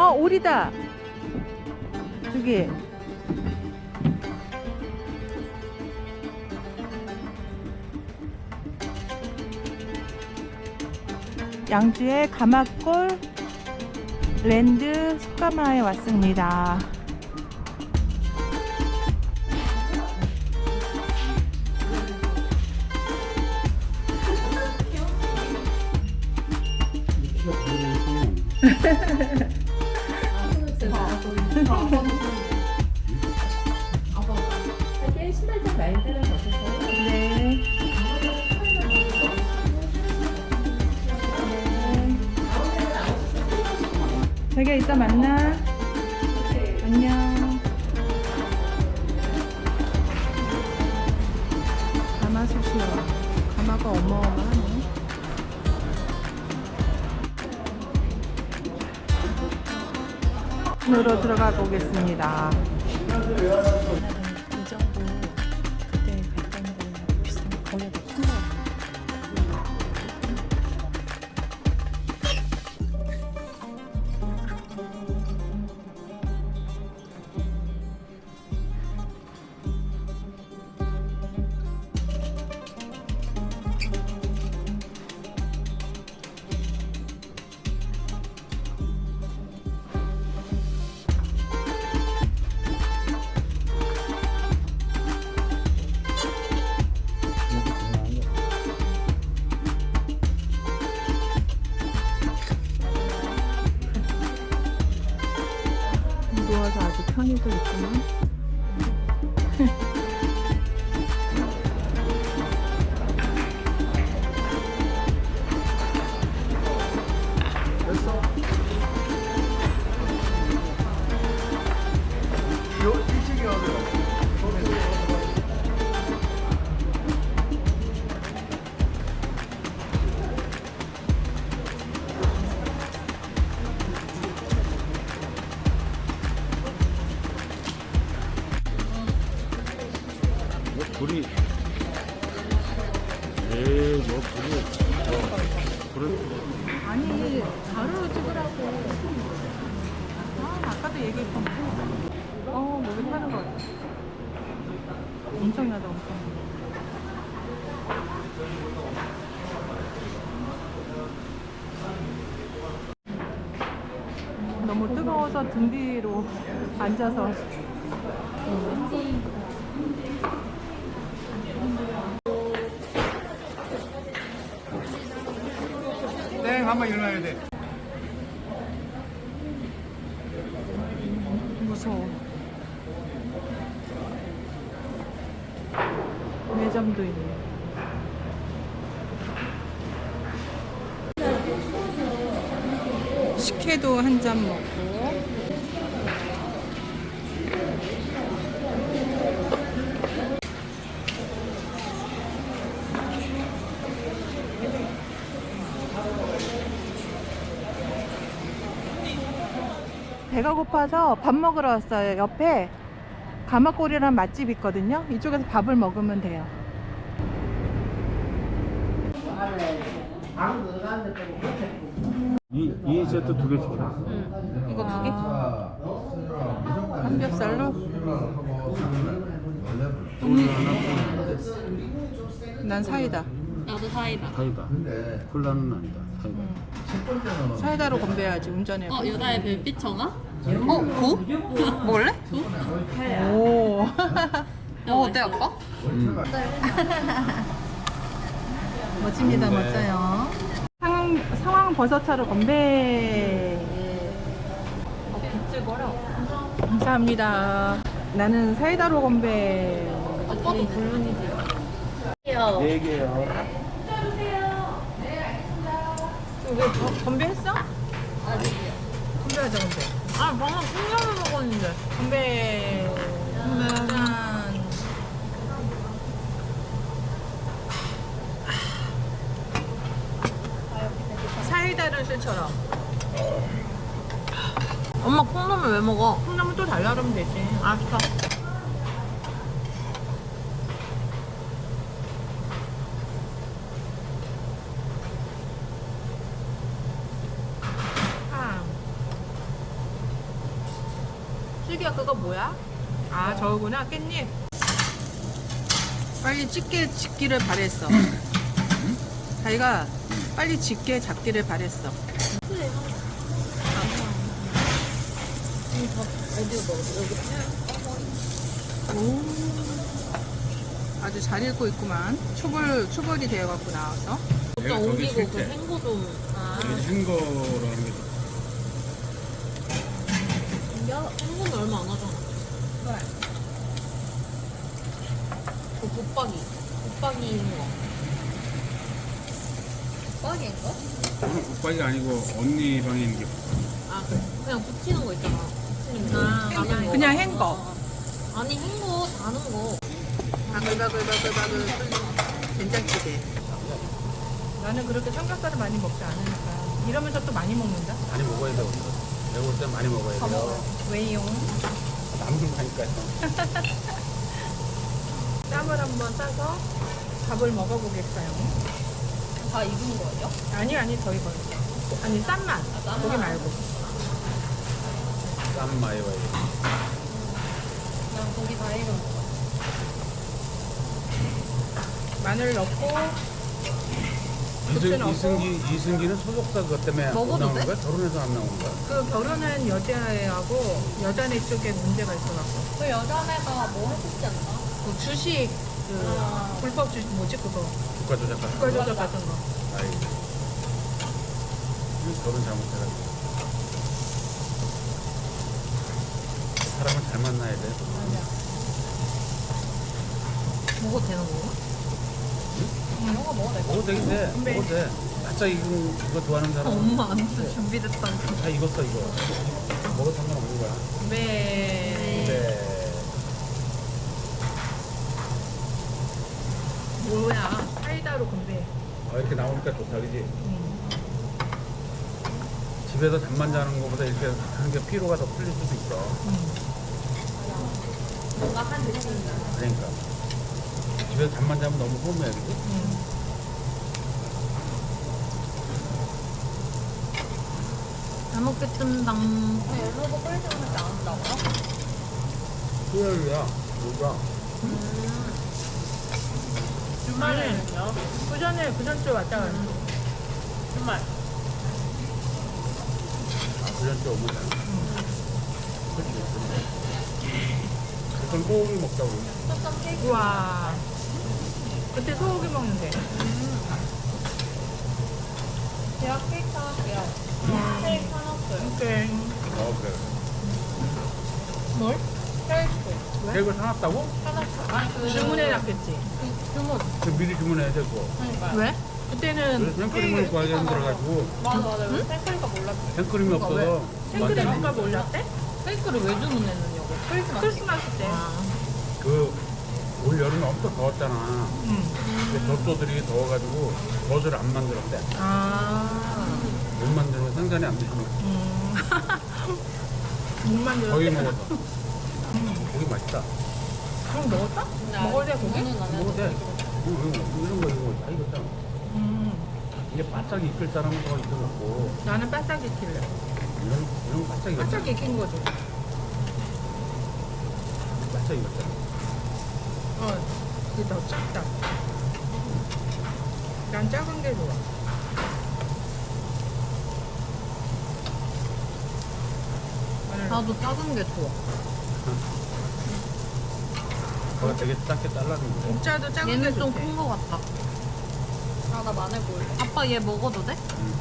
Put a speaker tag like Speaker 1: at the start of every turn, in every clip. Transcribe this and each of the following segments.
Speaker 1: 어, 오리다. 저기. 양주의 가마골 랜드 숙가마에 왔습니다. 자기야 이따 만나. 안녕. 가마솥이요. 가마가 어마어마하네. 으로 들어가 보겠습니다.
Speaker 2: 불이 에이 뭐 불이 어, 불을
Speaker 1: 아니 가루로 찍으라고. 아 아까도 얘기했던 거. 어 목이 타는 거 같아. 엄청나다 엄청. 너무 뜨거워서 등 뒤로 앉아서
Speaker 3: 땡 한번 일어나야 돼
Speaker 1: 무서워. 매점도 있네. 식혜도 한 잔 먹고. 배가 고파서 밥 먹으러 왔어요. 옆에 가마골이라는 맛집 있거든요. 이쪽에서 밥을 먹으면 돼요.
Speaker 2: 이, 이 세트 두 개 시켜
Speaker 1: 이거 두 개? 삼겹살로? 난 사이다.
Speaker 4: 나도 사이다.
Speaker 2: 사이다 콜라는 아니다 사이다
Speaker 1: 사이다로 건배해야지 운전해.
Speaker 4: 어 여자의 별빛 청아?
Speaker 1: 어? 구? 먹을래? 오.
Speaker 4: 어 어때 아빠?
Speaker 2: 음.
Speaker 1: 멋집니다, 멋져요. 상황, 상황 버섯차로 건배.
Speaker 4: 비틀거려.
Speaker 1: 감사합니다. 나는 사이다로 건배.
Speaker 4: 아빠도 불륜이지.
Speaker 2: 네 개요
Speaker 1: 왜 거- 건배했어?
Speaker 4: 아니요.
Speaker 1: 건배하자, 건배.
Speaker 4: 아 방금 콩나물 먹었는데.
Speaker 1: 건배. 짠. 사이다를 술처럼.
Speaker 4: 엄마 콩나물 왜 먹어?
Speaker 1: 콩나물 또 달라 그러면 되지.
Speaker 4: 알았어.
Speaker 1: 아.
Speaker 4: 깻잎이야 그거 뭐야?
Speaker 5: 아 저거구나 깻잎 빨리 찍게 짓기를 바랬어. 자기가 빨리 짓게 잡기를 바랬어. 오 아주 잘 읽고 있구만. 초벌 초벌이 되어갖고 나와서.
Speaker 4: 좀
Speaker 2: 내가
Speaker 4: 옮기고 그 생고 좀 아,
Speaker 2: 한 거라는 게
Speaker 4: 야, 생고는 얼마 안 하잖아 그 붙박이 붙박이 있는 거 붙박이인가?
Speaker 2: 저는 국밥이 아니고 언니 방에 있는 게
Speaker 4: 아 그래 그냥 붙이는 거 있잖아 붙이는 거
Speaker 5: 아,
Speaker 4: 거.
Speaker 5: 그냥 헹거.
Speaker 4: 어, 어. 아니 헹거 다는 거
Speaker 5: 바글바글바글바글 끓는 된장찌개 나는 그렇게 삼겹살을 많이 먹지 않으니까 이러면서 또 많이 먹는다
Speaker 6: 많이 먹어야 돼요. 내가 볼땐 많이 먹어야 돼요.
Speaker 5: 왜용
Speaker 6: 남긴 하니까요.
Speaker 5: 쌈을 한번 싸서 밥을 먹어보겠어요
Speaker 4: 다 익은 거예요?
Speaker 5: 아니 아니 더 익어요 아니 쌈만
Speaker 4: 쌈만.
Speaker 5: 고기 말고
Speaker 6: 쌈 돼.
Speaker 4: 난 고기 다 익은 거
Speaker 5: 마늘 넣고
Speaker 2: 이승, 이승기 이승기는 소속사 그것 때문에 안
Speaker 4: 먹어도
Speaker 2: 나오는
Speaker 4: 돼?
Speaker 2: 거야? 결혼해서 안 나오는 거야?
Speaker 5: 그 결혼한 여자애하고 여자네 쪽에 문제가 있어갖고
Speaker 4: 그 여자애가 뭐 했었지 않나?
Speaker 5: 그 주식 그
Speaker 4: 아.
Speaker 5: 불법 주식 뭐지 그거
Speaker 2: 국가 조작 같은
Speaker 5: 국가 조작 같은 거
Speaker 2: 아이 이거 결혼 잘못해가지고 사람을 잘 만나야 돼.
Speaker 4: 먹어도 되는 거야? 이런 거 먹어도 돼?
Speaker 2: 먹어도 되긴 돼.
Speaker 5: 근데-
Speaker 2: 먹어도 돼. 바짝 익은 이거 좋아하는 사람.
Speaker 4: 엄마 안 돼 준비됐다니까
Speaker 2: 다 익었어 이거. 먹어도 상관없는 거야.
Speaker 5: 네.
Speaker 2: 네.
Speaker 5: 뭐야 사이다로 건배
Speaker 2: 아, 이렇게 나오니까 좋다, 그지?
Speaker 5: 음.
Speaker 2: 집에서 잠만 자는 것보다 이렇게 하는 게 피로가 더 풀릴 수도 있어.
Speaker 5: 음.
Speaker 4: 뭔가 한 느낌이야
Speaker 2: 그러니까. 집에서 잠만 자면 너무 허무해, 그지?
Speaker 5: 음.
Speaker 4: 잘 먹겠습니다 열로도 끓이지 않을 때안 한다고요?
Speaker 2: 수요일이야, 뭐가?
Speaker 5: 주말에는요? 그 전에 그 전주 왔다 갔어
Speaker 4: 정말
Speaker 2: 아, 그전 때 오면 돼. 그치. 그건 소고기 먹자고.
Speaker 4: ส้ケーキ
Speaker 5: 우와 그때 소고기 먹는데
Speaker 4: 제가 케이크 사갈게요 케이크 사놨어요
Speaker 5: 오케이
Speaker 2: 어, 그래.
Speaker 4: 뭘? 케이크
Speaker 2: 케이크를 사놨다고?
Speaker 4: 사놨어 아, 그
Speaker 5: 주문해 놨겠지
Speaker 4: 그 주문
Speaker 2: 그 미리 주문해야 되고.
Speaker 4: 그러니까
Speaker 5: 왜? 그때는
Speaker 2: 생크림을 구하기 힘들어가지고
Speaker 4: 맞아 맞아 응? 생크림가 몰랐지
Speaker 2: 생크림이 없어서
Speaker 5: 생크림가 몰랐대?
Speaker 4: 케이크를 왜 주문했느냐고 크리스마스
Speaker 5: 크리스마스 때
Speaker 4: 아,
Speaker 2: 그 올 여름에 엄청 더웠잖아.
Speaker 5: 음.
Speaker 2: 근데 젖소들이 더워가지고 젖을 안 만들었대.
Speaker 5: 아
Speaker 2: 못 만들면 생산이 안 되니까
Speaker 5: 음. 못 만들었대?
Speaker 2: 거의 먹었어. 고기 맛있다.
Speaker 5: 그럼 먹었어? 먹어야 돼 고기?
Speaker 2: 먹어도 돼. 이거, 이거, 이런 거 이런 거다 익었잖아.
Speaker 5: 음.
Speaker 2: 이게 바짝 익을 사람은 더 익혀 먹고
Speaker 5: 나는 바싹 익힐래
Speaker 2: 이런 이런 거 바짝 익었잖아.
Speaker 5: 바싹 익힌 거지
Speaker 2: 바짝 익었잖아.
Speaker 5: 어 그게 더 작다 난 작은 게 좋아
Speaker 4: 나도 작은 게 좋아
Speaker 2: 그거 되게 작게 잘라준 거야.
Speaker 5: 옥자도 작은 게
Speaker 4: 얘는 좀 큰 거 같다 아 나 마늘 볼래 아빠 얘 먹어도 돼?
Speaker 2: 응.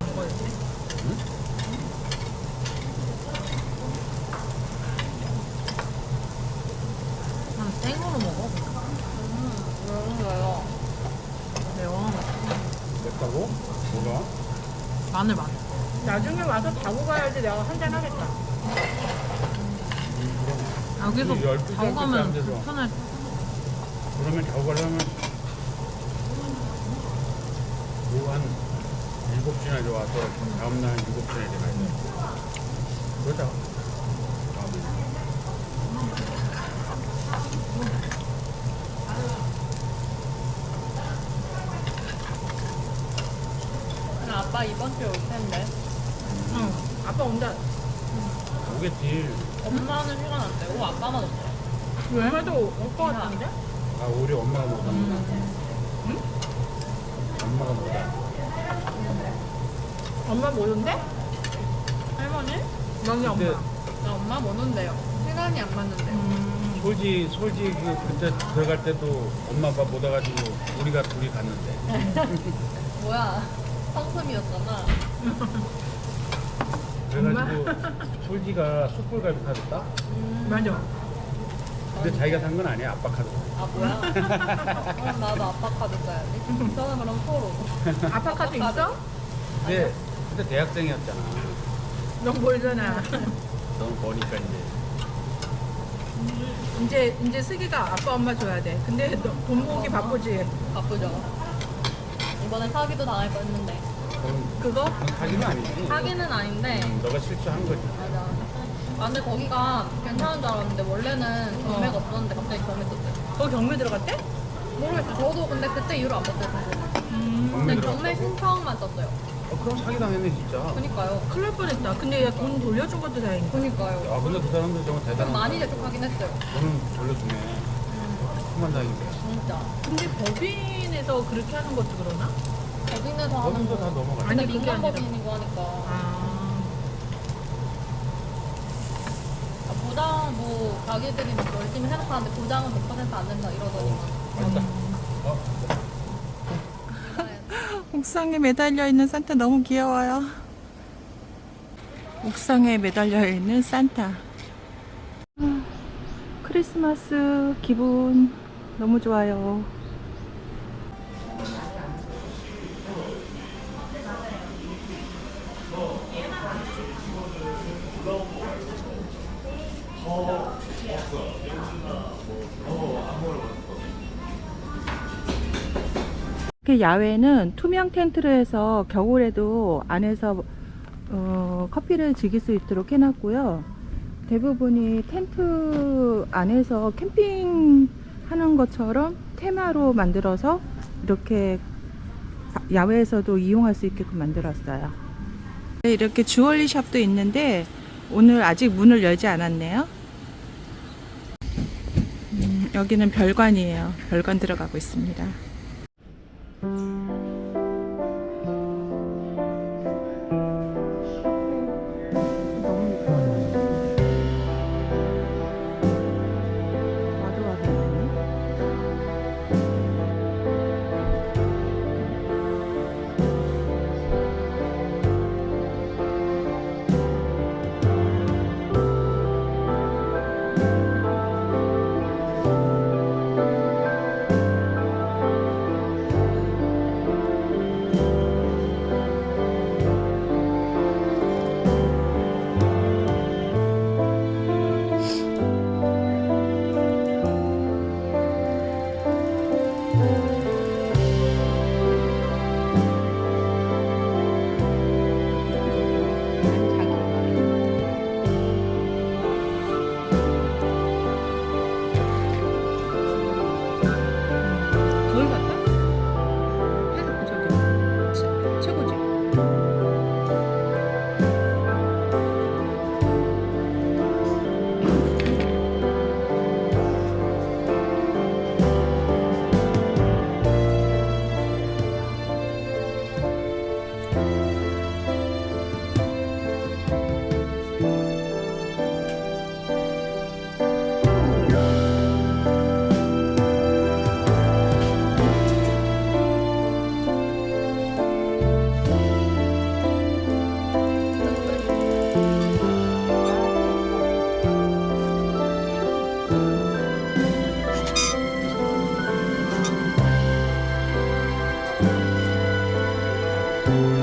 Speaker 5: 먹어야 돼
Speaker 4: 난 생으로 먹어 음, 왜요? 매워
Speaker 2: 맵다고? 뭐가?
Speaker 4: 마늘 마늘
Speaker 5: 나중에 와서 자고 가야지 내가 한잔 하겠다
Speaker 4: 여기서
Speaker 2: 이 열두
Speaker 4: 자고 가면
Speaker 2: 돼서.
Speaker 4: 불편해
Speaker 2: 그러면 자고 가려면 뭐한 7시나 이제 와서 다음날 7시나 이제 가야 돼. 그러자.
Speaker 6: 아빠 이번 주에 올 텐데.
Speaker 1: 응. 아빠 온다.
Speaker 2: 오겠지.
Speaker 6: 엄마는 시간 안 되고 아빠만 온대.
Speaker 1: 여행에도 올것 같은데?
Speaker 2: 아 우리 엄마가 못 합니다.
Speaker 1: 응?
Speaker 2: 엄마가 못 와.
Speaker 1: 엄마 못 온대?
Speaker 6: 할머니?
Speaker 1: 너네 엄마.
Speaker 2: 근데
Speaker 6: 나 엄마 못 온대요. 시간이 안 맞는데요.
Speaker 1: 음.
Speaker 2: 솔지 솔지 그 그때 들어갈 때도 엄마 아빠 못 와가지고 우리가 둘이 갔는데.
Speaker 6: 뭐야? 상품이었잖아.
Speaker 2: 그래가지고 솔지가 숯불갈비 카드 따?
Speaker 1: 맞아.
Speaker 2: 근데 자기가 산 건 아니야 아빠 카드.
Speaker 6: 아 뭐야? 그럼 나도 아빠 카드 써야지. 저는 그럼 포로.
Speaker 1: 아빠 카드 있어?
Speaker 2: 근데 그때 대학생이었잖아.
Speaker 1: 넌 모르잖아.
Speaker 2: 너무 버니까 이제.
Speaker 1: 이제 이제 슬기가 아빠 엄마 줘야 돼. 근데 너돈 모으기 바쁘지.
Speaker 6: 바쁘죠. 이번에 사기도 당할 뻔했는데.
Speaker 1: 그거?
Speaker 2: 사기는 아니지.
Speaker 6: 사기는 아닌데.
Speaker 2: 음, 너가 실수한 거지.
Speaker 6: 맞아. 아, 근데 거기가 괜찮은 줄 알았는데 원래는 경매가 없었는데 갑자기 경매 떴대.
Speaker 1: 거기 경매 들어갔대?
Speaker 6: 모르겠어. 저도 근데 그때 이후로 안 떴어요.
Speaker 1: 음.
Speaker 2: 경매
Speaker 6: 근데? 경매 신청만 떴어요.
Speaker 2: 어, 그럼 사기 당했네 진짜.
Speaker 6: 그니까요.
Speaker 1: 큰일 날 뻔했다. 근데 얘 돈 돌려준 것도 다행이다.
Speaker 6: 그니까요.
Speaker 2: 아 근데 그 사람들 정말
Speaker 6: 좀
Speaker 2: 대단한.
Speaker 6: 많이 재촉하긴 했어요.
Speaker 2: 너는 돌려주네. 그만 다행인 거야.
Speaker 6: 진짜.
Speaker 1: 근데 법인에서 그렇게 하는 것도 그러나?
Speaker 6: 법인에서 하는
Speaker 2: 법인도
Speaker 6: 거.
Speaker 2: 다 넘어가.
Speaker 1: 아니,
Speaker 6: 근데
Speaker 1: 그게
Speaker 6: 민간
Speaker 1: 아니라.
Speaker 6: 법인이고 하니까.
Speaker 1: 아.
Speaker 6: 아, 보장 뭐 자기들이 뭐 열심히 해놓고 데 보장은 100%안 된다 이러더니만.
Speaker 2: 맛있다. 어,
Speaker 1: 옥상에 매달려 있는 산타 너무 귀여워요. 옥상에 매달려 있는 산타. 아, 크리스마스 기분 너무 좋아요. 이렇게 야외는 투명 텐트를 해서 겨울에도 안에서 어, 커피를 즐길 수 있도록 해놨고요. 대부분이 텐트 안에서 캠핑 하는 것처럼 테마로 만들어서 이렇게 야외에서도 이용할 수 있게끔 만들었어요. 네, 이렇게 주얼리 샵도 있는데 오늘 아직 문을 열지 않았네요. 음, 여기는 별관이에요. 별관 들어가고 있습니다. Thank you.